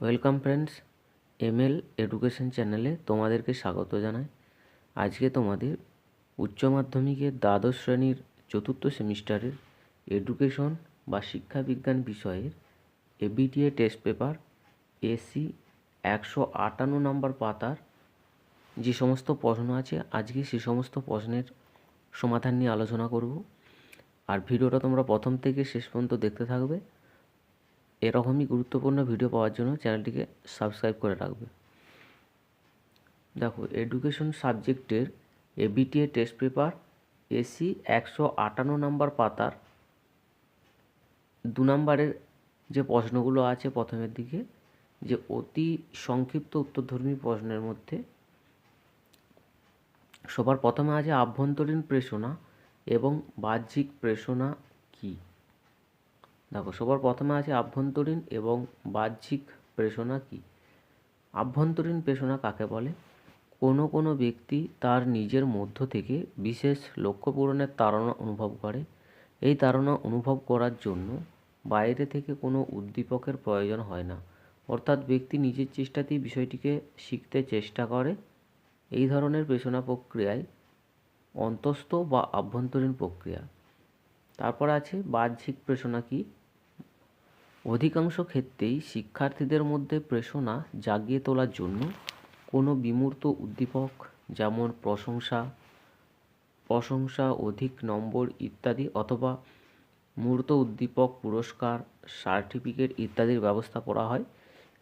Welcome friends ML education চ্যানেলে তোমাদেরকে স্বাগত জানাই। আজকে তোমাদের উচ্চ মাধ্যমিকের দ্বাদশ শ্রেণির চতুর্থ সেমিস্টারের এডুকেশন বা শিক্ষাবিজ্ঞান বিষয়ের এবিটিএ টেস্ট পেপার এসি একশো আটান্ন নম্বর পাতার যে সমস্ত প্রশ্ন আছে, আজকে সে সমস্ত প্রশ্নের সমাধান নিয়ে আলোচনা করব। আর ভিডিওটা তোমরা প্রথম থেকে শেষ পর্যন্ত দেখতে থাকবে। এরকমই গুরুত্বপূর্ণ ভিডিও পাওয়ার জন্য চ্যানেলটিকে সাবস্ক্রাইব করে রাখবে। দেখো এডুকেশন সাবজেক্টের এবিটিএ টেস্ট পেপার এসি একশো আটান্ন নম্বর পাতার দু নম্বরের যে প্রশ্নগুলো আছে প্রথমের দিকে, যে অতি সংক্ষিপ্ত উত্তরধর্মী প্রশ্নের মধ্যে, সবার প্রথমে আছে আভ্যন্তরীণ প্রেষণা এবং বাহ্যিক প্রেষণা কী? দেখো, সবার প্রথমে আছে আভ্যন্তরীণ এবং বাহ্যিক প্রেষণা কী? আভ্যন্তরীণ প্রেষণা কাকে বলে? কোনো কোনো ব্যক্তি তার নিজের মধ্য থেকে বিশেষ লক্ষ্য পূরণের তাড়না অনুভব করে। এই তাড়না অনুভব করার জন্য বাইরে থেকে কোনো উদ্দীপকের প্রয়োজন হয় না। অর্থাৎ ব্যক্তি নিজের চেষ্টাতেই বিষয়টিকে শিখতে চেষ্টা করে। এই ধরনের প্রেষণা প্রক্রিয়ায় অন্তস্থ বা আভ্যন্তরীণ প্রক্রিয়া। তারপর আছে বাহ্যিক প্রেষণা কি? অধিকাংশ ক্ষেত্রেই শিক্ষার্থীদের মধ্যে প্রেষণা জাগিয়ে তোলার জন্য কোনো বিমূর্ত উদ্দীপক যেমন প্রশংসা প্রশংসা অধিক নম্বর ইত্যাদি অথবা মূর্ত উদ্দীপক পুরস্কার, সার্টিফিকেট ইত্যাদির ব্যবস্থা করা হয়।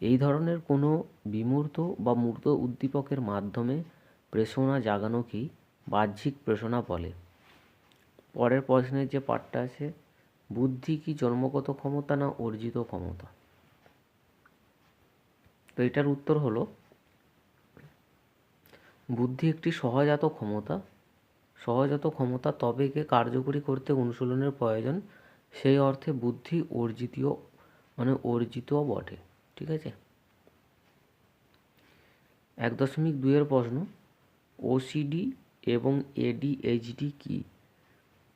এই ধরনের কোনো বিমূর্ত বা মূর্ত উদ্দীপকের মাধ্যমে প্রেষণা জাগানোকেই বাহ্যিক প্রেষণা বলে? পরের প্রশ্নের যে পাঠটা আছে বুদ্ধি কি জন্মগত ক্ষমতা না অর্জিত ক্ষমতা? তো এটার উত্তর হলো, বুদ্ধি একটি সহজাত ক্ষমতা। সহজাত ক্ষমতা তবে একে কার্যকরী করতে অনুশীলনের প্রয়োজন। সেই অর্থে বুদ্ধি অর্জিতীয় মানে অর্জিতও বটে, ঠিক আছে? এক দশমিক দুইয়ের প্রশ্ন ওসিডি এবং এডিএইচডি কী?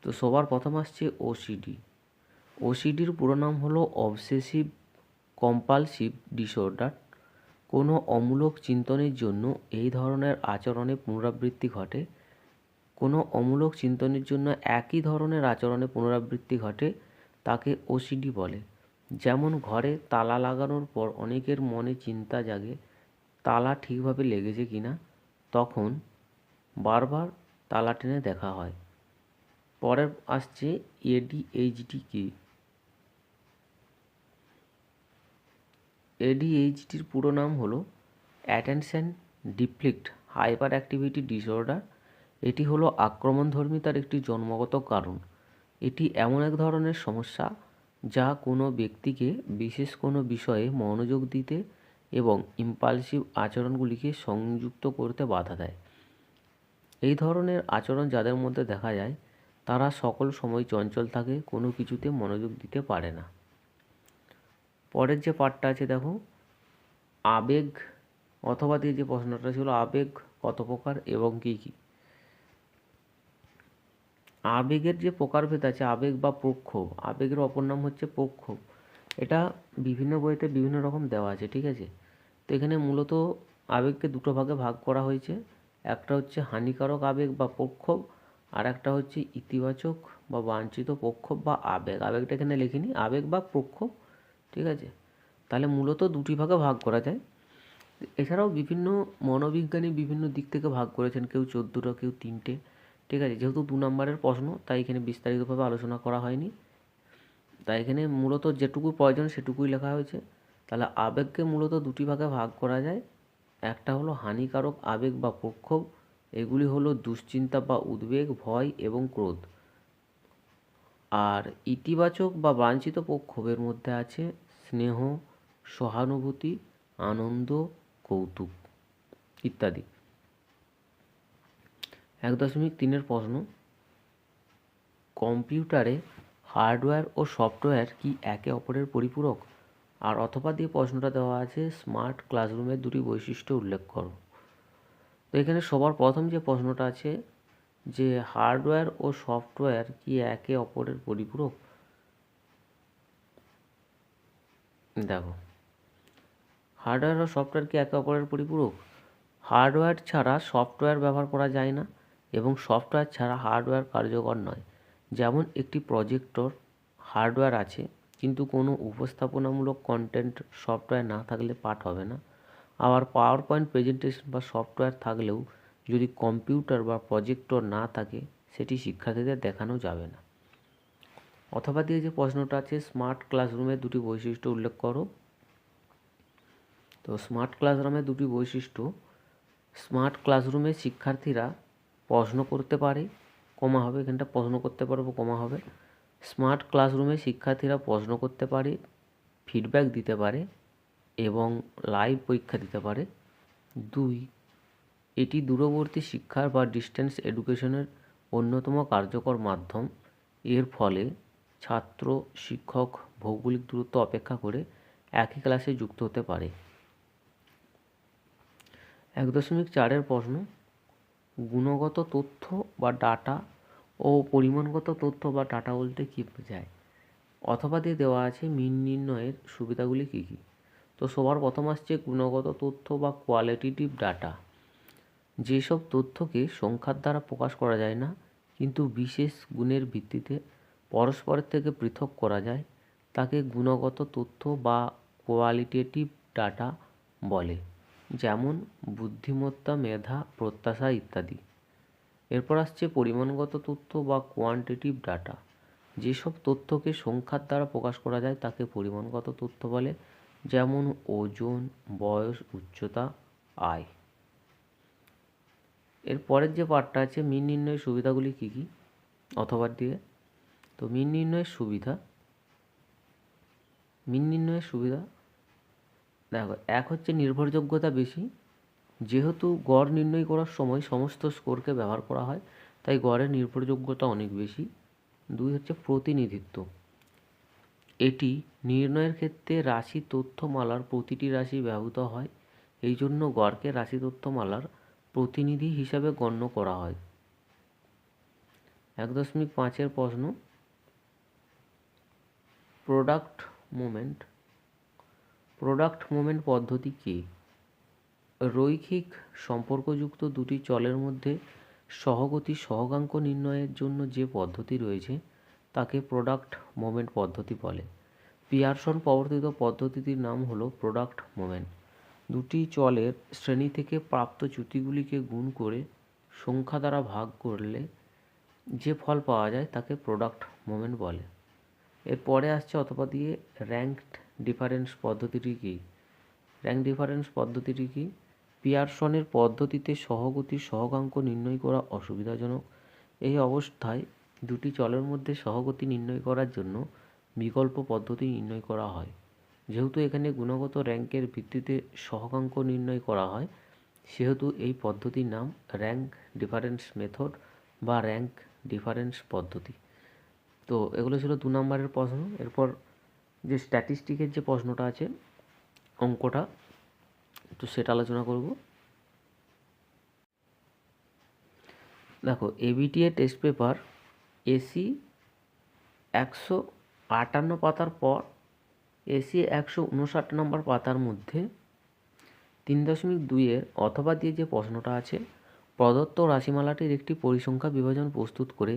তো সবার প্রথম আসছে ওসিডি ওসিডির পুরো নাম হলো অবসেসিভ কম্পালসিভ ডিসঅর্ডার কোনো অমূলক চিন্তনের জন্য এই ধরনের আচরণে পুনরাবৃত্তি ঘটে। কোনো অমূলক চিন্তনের জন্য একই ধরনের আচরণে পুনরাবৃত্তি ঘটে, তাকে ওসিডি বলে। যেমন ঘরে তালা লাগানোর পর অনেকের মনে চিন্তা জাগে, তালা ঠিকভাবে লেগেছে কিনা, তখন বারবার তালা টেনে দেখা হয়। পরে আসছে এডিএইচডি কি এডিএইচডির পুরো নাম হলো attention deficit hyper activity disorder. এটি হলো আক্রমণধর্মিতার একটি জন্মগত কারণ। এটি এমন এক ধরনের সমস্যা যা কোনো ব্যক্তিকে বিশেষ কোনো বিষয়ে মনোযোগ দিতে এবং ইম্পালসিভ আচরণগুলিকে সংযুক্ত করতে বাধা দেয়। এই ধরনের আচরণ যাদের মধ্যে দেখা যায়, তারা সকল সময় চঞ্চল থাকে, কোনো কিছুতে মনোযোগ দিতে পারে না। পরের যে পার্টটা আছে, দেখো, আবেগ, অথবা দিয়ে যে প্রশ্নটা ছিল, আবেগ কত প্রকার এবং কী কী? আবেগের যে প্রকারভেদ আছে, আবেগ বা প্রক্ষোভ, আবেগের অপর নাম হচ্ছে প্রক্ষোভ। এটা বিভিন্ন বইতে বিভিন্ন রকম দেওয়া আছে, ঠিক আছে? তো এখানে মূলত আবেগকে দুটো ভাগে ভাগ করা হয়েছে। একটা হচ্ছে হানিকারক আবেগ বা প্রক্ষোভ, আর একটা হচ্ছে ইতিবাচক বা বাঞ্ছিত প্রক্ষোভ বা আবেগ। আবেগটা এখানে লিখিনি। আবেগ বা প্রক্ষোভ ঠিক আছে? তাহলে মূলত দুটি ভাগে ভাগ করা যায়। এছাড়াও বিভিন্ন মনোবিজ্ঞানী বিভিন্ন দিক থেকে ভাগ করেছেন, কেউ চোদ্দোটা, কেউ তিনটে, ঠিক আছে? যেহেতু দু নম্বরের প্রশ্ন, তাই এখানে বিস্তারিতভাবে আলোচনা করা হয়নি। তাই এখানে মূলত যেটুকু প্রয়োজন সেটুকুই লেখা হয়েছে। তাহলে আবেগকে মূলত দুটি ভাগে ভাগ করা যায়। একটা হলো হানিকারক আবেগ বা প্রক্ষোভ, এগুলি হলো দুশ্চিন্তা বা উদ্বেগ, ভয় এবং ক্রোধ। আর ইতিবাচক বা বাঞ্ছিত প্রক্ষোভের মধ্যে আছে স্নেহ, সহানুভূতি, আনন্দ, কৌতুক ইত্যাদি। এক দশমিক তিনের প্রশ্ন, কম্পিউটারে হার্ডওয়্যার ও সফটওয়্যার কি একে অপরের পরিপূরক? আর অথবা দিয়ে প্রশ্নটা দেওয়া আছে, স্মার্ট ক্লাসরুমের দুটি বৈশিষ্ট্য উল্লেখ করো। তো এখানে সবার প্রথম যে প্রশ্নটা আছে, যে হার্ডওয়্যার ও সফটওয়্যার কি একে অপরের পরিপূরক? দেখো। হার্ডওয়্যার ও সফটওয়্যার কি একে অপরের পরিপূরক? হার্ডওয়্যার ছাড়া সফটওয়্যার ব্যবহার করা যায় না এবং সফটওয়্যার ছাড়া হার্ডওয়্যার কার্যকর নয়। যেমন একটি প্রজেক্টর হার্ডওয়্যার আছে, কিন্তু কোনো উপস্থাপনামূলক কন্টেন্ট সফটওয়্যার না থাকলে পাঠ হবে না। আবার পাওয়ার পয়েন্ট প্রেজেন্টেশন বা সফটওয়্যার থাকলেও যদি কম্পিউটার বা প্রজেক্টর না থাকে, সেটি শিক্ষার্থীদের দেখানো যাবে না। অথবা দিয়ে যে প্রশ্নটা আছে স্মার্ট ক্লাসরুমের দুটি বৈশিষ্ট্য উল্লেখ করো। তো স্মার্ট ক্লাসরুমের দুটি বৈশিষ্ট্য স্মার্ট ক্লাসরুমে শিক্ষার্থীরা প্রশ্ন করতে পারে, কমা হবে, এখানটা প্রশ্ন করতে পারব কমা হবে। স্মার্ট ক্লাসরুমে শিক্ষার্থীরা প্রশ্ন করতে পারে ফিডব্যাক দিতে পারে এবং লাইভ পরীক্ষা দিতে পারে। দুই, এটি দূরবর্তী শিক্ষার বা ডিস্টেন্স এডুকেশনের অন্যতম কার্যকর মাধ্যম। এর ফলে ছাত্র, শিক্ষক, ভৌগোলিক দূরত্ব অপেক্ষা করে একই ক্লাসে যুক্ত হতে পারে। এক দশমিক চারের প্রশ্ন, গুণগত তথ্য বা ডাটা ও পরিমাণগত তথ্য বা ডাটা বলতে কী বোঝায়? অথবা দিয়ে দেওয়া আছে মিন নির্ণয়ের সুবিধাগুলি কী কী? তো সবার প্রথম আসছে গুণগত তথ্য বা কোয়ালিটিটিভ ডাটা যেসব তথ্যকে সংখ্যার দ্বারা প্রকাশ করা যায় না, কিন্তু বিশেষ গুণের ভিত্তিতে পরস্পরের থেকে পৃথক করা যায়, তাকে গুণগত তথ্য বা কোয়ালিটেটিভ ডাটা বলে, যেমন বুদ্ধিমত্তা, মেধা, প্রত্যাশা ইত্যাদি। এরপর আসছে পরিমাণগত তথ্য বা কোয়ান্টিটিভ ডাটা যেসব তথ্যকে সংখ্যার দ্বারা প্রকাশ করা যায়, তাকে পরিমাণগত তথ্য বলে, যেমন ওজন, বয়স, উচ্চতা, আয়। এর পরের যে পার্টটা আছে, মিন নির্ণয়ের সুবিধাগুলি কী কী? অথবা দিয়ে তো মিন নির্ণয়ের সুবিধা, মিন নির্ণয়ের সুবিধা, দেখো, এক হচ্ছে নির্ভরযোগ্যতা বেশি। যেহেতু গড় নির্ণয় করার সময় সমস্ত স্কোরকে ব্যবহার করা হয়, তাই গড়ের নির্ভরযোগ্যতা অনেক বেশি। দুই হচ্ছে প্রতিনিধিত্ব। এটি নির্ণয়ের ক্ষেত্রে রাশি তথ্যমালার প্রতিটি রাশি ব্যবহৃত হয়, এই জন্য গড়কে রাশি তথ্যমালার প্রতিনিধি হিসাবে গণ্য করা হয়। এক দশমিক পাঁচের প্রশ্ন প্রোডাক্ট মুভমেন্ট প্রোডাক্ট মুভমেন্ট পদ্ধতি কী? রৈখিক সম্পর্কযুক্ত দুটি চলের মধ্যে সহগতি সহগাঙ্ক নির্ণয়ের জন্য যে পদ্ধতি রয়েছে, তাকে প্রোডাক্ট মোমেন্ট পদ্ধতি বলে। পিয়ারসন প্রবর্তিত পদ্ধতিটির নাম হলো প্রোডাক্ট মোমেন্ট দুটি চলের শ্রেণি থেকে প্রাপ্ত চ্যুতিগুলিকে গুণ করে সংখ্যা দ্বারা ভাগ করলে যে ফল পাওয়া যায়, তাকে প্রোডাক্ট মোমেন্ট বলে। এরপরে আসছে অথবা দিয়ে র্যাঙ্কড ডিফারেন্স পদ্ধতিটি কী? র্যাঙ্ক ডিফারেন্স পদ্ধতিটি কী? পিয়ারসনের পদ্ধতিতে সহগতির সহগাঙ্ক নির্ণয় করা অসুবিধাজনক। এই অবস্থায় দুটি চলের মধ্যে সহগতি নির্ণয় করার জন্য বিকল্প পদ্ধতি নির্ণয় করা হয়। যেহেতু এখানে গুণগত র্যাঙ্কের ভিত্তিতে সহগাঙ্ক নির্ণয় করা হয়, সেহেতু এই পদ্ধতির নাম র্যাঙ্ক ডিফারেন্স মেথড বা র্যাঙ্ক ডিফারেন্স পদ্ধতি। তো এগুলো ছিল দু নম্বরের প্রশ্ন। এরপর যে স্ট্যাটিস্টিকের যে প্রশ্নটা আছে, অঙ্কটা, তো সেটা আলোচনা করব। দেখো এবিটিএ টেস্ট পেপার এসি একশো আটান্ন পাতার পর এসি একশো উনষাট নম্বর পাতার মধ্যে তিন দশমিক দুইয়ের অথবা দিয়ে যে প্রশ্নটা আছে, প্রদত্ত রাশিমালাটির একটি পরিসংখ্যা বিভাজন প্রস্তুত করে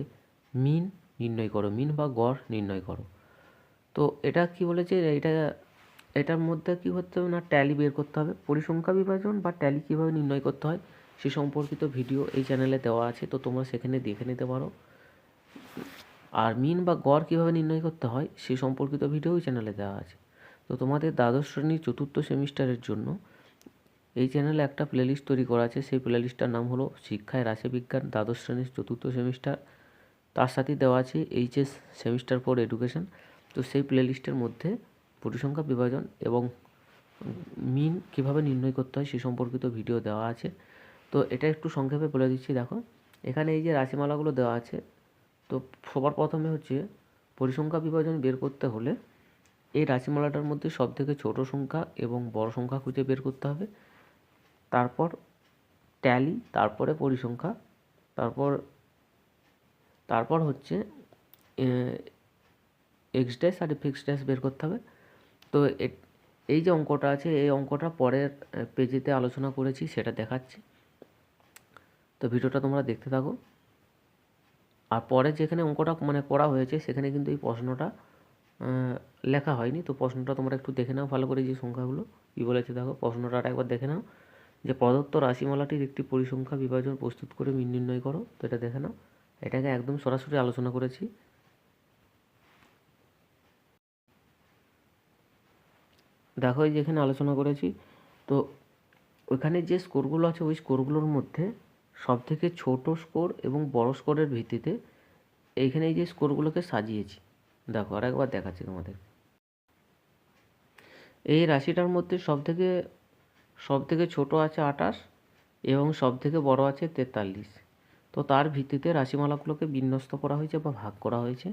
মিন নির্ণয় করো, মিন বা গড় নির্ণয় করো। তো এটা কি বলেছে? এটা, এটার মধ্যে কী করতে হবে না ট্যালি বের করতে হবে। পরিসংখ্যা বিভাজন বা ট্যালি কীভাবে নির্ণয় করতে হয় সে সম্পর্কিত ভিডিও এই চ্যানেলে দেওয়া আছে, তো তোমরা সেখানে দেখে নিতে পারো। আর মিন বা গড় কীভাবে নির্ণয় করতে হয় সে সম্পর্কিত ভিডিও ওই চ্যানেলে দেওয়া আছে। তো তোমাদের দ্বাদশ শ্রেণির চতুর্থ সেমিস্টারের জন্য এই চ্যানেলে একটা প্লেলিস্ট তৈরি করা আছে। সেই প্লেলিস্টটার নাম হলো শিক্ষায় রাশিবিজ্ঞান দ্বাদশ শ্রেণির চতুর্থ সেমিস্টার। তার সাথেই দেওয়া আছে এইচএস সেমিস্টার ফোর এডুকেশন তো সেই প্লেলিস্টের মধ্যে পরিসংখ্যা বিভাজন এবং মিন কীভাবে নির্ণয় করতে হয় সে সম্পর্কিত ভিডিও দেওয়া আছে। তো এটা একটু সংক্ষেপে বলে দিচ্ছি, দেখো। এখানে এই যে রাশিমালাগুলো দেওয়া আছে, তো সবার প্রথমে হচ্ছে পরিসংখ্যা বিভাজন বের করতে হলে এই রাশিমালাটার মধ্যে সব থেকে ছোটো সংখ্যা এবং বড় সংখ্যা খুঁজে বের করতে হবে। তারপর ট্যালি তারপরে পরিসংখ্যা, তারপর তারপর হচ্ছে এক্স ড্যাশ আর ফিক্স ড্যাশ বের করতে হবে। তো এই যে অঙ্কটা আছে, এই অঙ্কটা পরের পেজেতে আলোচনা করেছি, সেটা দেখাচ্ছি। তো ভিডিওটা তোমরা দেখতে থাকো। আর পরে যেখানে অঙ্কটা মানে করা হয়েছে, সেখানে কিন্তু এই প্রশ্নটা লেখা হয়নি। তো প্রশ্নটা তোমরা একটু দেখে নাও, ভালো করে যে সংখ্যাগুলো, কী বলেছে দেখো। প্রশ্নটা একবার দেখে নাও। যে প্রদত্ত রাশিমালাটির একটি পরিসংখ্যা বিভাজন প্রস্তুত করে মিন নির্ণয় করো, তো এটা দেখে নাও। এটাকে একদম সরাসরি আলোচনা করেছি। দেখো এই যেখানে আলোচনা করেছি, তো ওইখানে যে স্কোরগুলো আছে, ওই স্কোরগুলোর মধ্যে সব থেকে ছোট স্কোর এবং বড় স্কোরের ভিত্তিতে এইখানে এই যে স্কোরগুলোকে সাজিয়েছি। দেখো আর একবার দেখাচ্ছি তোমাদের। এই রাশিটার মধ্যে সব থেকে সব থেকে ছোটো আছে আঠাশ এবং সব থেকে বড় আছে তেতাল্লিশ। তো তার ভিত্তিতে রাশিমালাগুলোকে বিন্যস্ত করা হয়েছে বা ভাগ করা হয়েছে।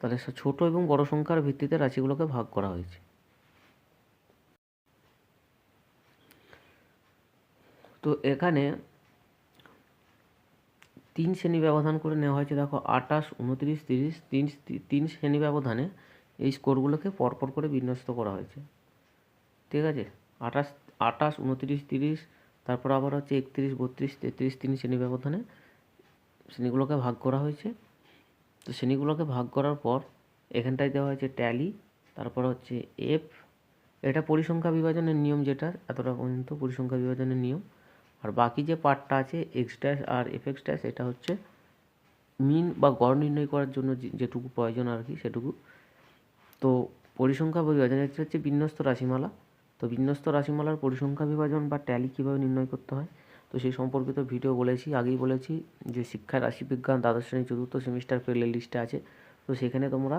তাহলে ছোট এবং বড় সংখ্যার ভিত্তিতে রাশিগুলোকে ভাগ করা হয়েছে। তো এখানে তিন শ্রেণি ব্যবধান করে নেওয়া হয়েছে। দেখো আটাশ উনত্রিশ, তিরিশ, তিন তিন শ্রেণি ব্যবধানে এই স্কোরগুলোকে পরপর করে বিন্যস্ত করা হয়েছে। ঠিক আছে? আঠাশ আটাশ উনত্রিশ, তিরিশ, তারপর আবার হচ্ছে একত্রিশ, বত্রিশ, তেত্রিশ, তিন শ্রেণি ব্যবধানে শ্রেণীগুলোকে ভাগ করা হয়েছে। তো শ্রেণীগুলোকে ভাগ করার পর এখানটায় দেওয়া হয়েছে ট্যালি তারপর হচ্ছে এফ এটা পরিসংখ্যা বিভাজনের নিয়ম যেটা এতটা পর্যন্ত পরিসংখ্যা বিভাজনের নিয়ম। আর বাকি যে পার্টটা আছে এক্স ড্যাশ আর এফ এক্স ড্যাশ এটা হচ্ছে মিন বা গড় নির্ণয় করার জন্য যেটুকু প্রয়োজন আর কি, সেটুকু। তো পরিসংখ্যা বিভাজন এটা হচ্ছে বিন্যস্ত রাশিমালা। তো বিন্যস্ত রাশিমালার পরিসংখ্যা বিভাজন বা ট্যালি কীভাবে নির্ণয় করতে হয়? তো সেই সম্পর্কিত ভিডিও বলেছি, আগেই বলেছি যে শিক্ষা রাশিবিজ্ঞান দ্বাদশ শ্রেণি চতুর্থ সেমিস্টার প্লে লিস্টে আছে। তো সেখানে তোমরা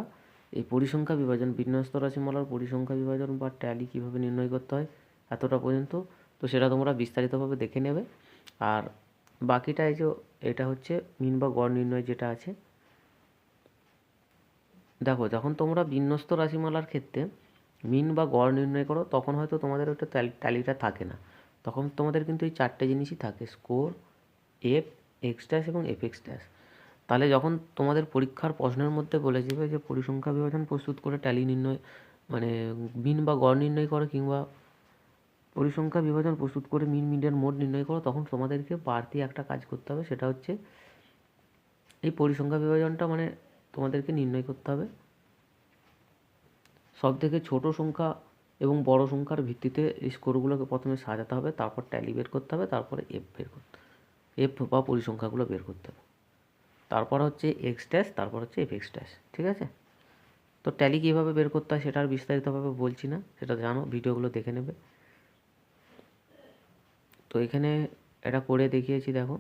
এই পরিসংখ্যা বিভাজন, বিন্যস্ত রাশিমালার পরিসংখ্যা বিভাজন বা ট্যালি কীভাবে নির্ণয় করতে হয় এতটা পর্যন্ত, তো সেটা তোমরা বিস্তারিতভাবে দেখে নেবে। আর বাকিটা এই যে, এটা হচ্ছে মিন বা গড় নির্ণয় যেটা আছে। দেখো, যখন তোমরা বিন্যস্ত রাশিমালার ক্ষেত্রে মিন বা গড় নির্ণয় করো, তখন হয়তো তোমাদের ওটা ট্যালিটা থাকে না। তখন তোমাদের কিন্তু এই চারটে জিনিসই থাকে, স্কোর, এফ, এক্স ড্যাশ এবং এফ এক্স ড্যাশ। তাহলে যখন তোমাদের পরীক্ষার প্রশ্নের মধ্যে বলে যাবে যে পরিসংখ্যা বিভাজন প্রস্তুত করে ট্যালি নির্ণয় মানে মিন বা গড় নির্ণয় করো কিংবা পরিসংখ্যা বিভাজন প্রস্তুত করে মিন মিডিয়ান মোড নির্ণয় করো, তখন তোমাদেরকে বাড়তি একটা কাজ করতে হবে, সেটা হচ্ছে এই পরিসংখ্যা বিভাজনটা মানে তোমাদেরকে নির্ণয় করতে হবে। সব থেকে ছোট সংখ্যা এবং বড় সংখ্যার ভিত্তিতে এই স্কোরগুলোকে প্রথমে সাজাতে হবে, তারপর ট্যালি বের করতে হবে, তারপরে এফ বের করতে এফ বা পরিসংখ্যাগুলো বের করতে হবে। তারপর হচ্ছে এক্স ড্যাশ তারপর হচ্ছে এফ এক্স ড্যাশ ঠিক আছে? তো ট্যালি কীভাবে বের করতে হয় সেটা আর বিস্তারিতভাবে বলছি না, সেটা জানো, ভিডিওগুলো দেখে নেবে। তো এখানে এটা করে দেখিয়েছি, দেখো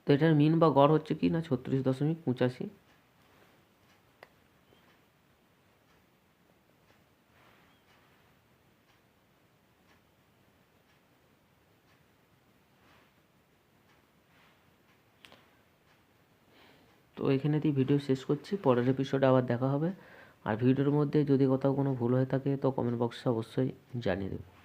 তো এটার মিন বা গড় হচ্ছে কি না ছত্রিশ দশমিক পঁচাশি। তো এখানে দিয়ে ভিডিও শেষ করছি, পরের এপিসোডে আবার দেখা হবে। আর ভিডিওর মধ্যে যদি কোথাও কোনো ভুল হয়ে থাকে, তো কমেন্ট বক্সে অবশ্যই জানিয়ে দেবে।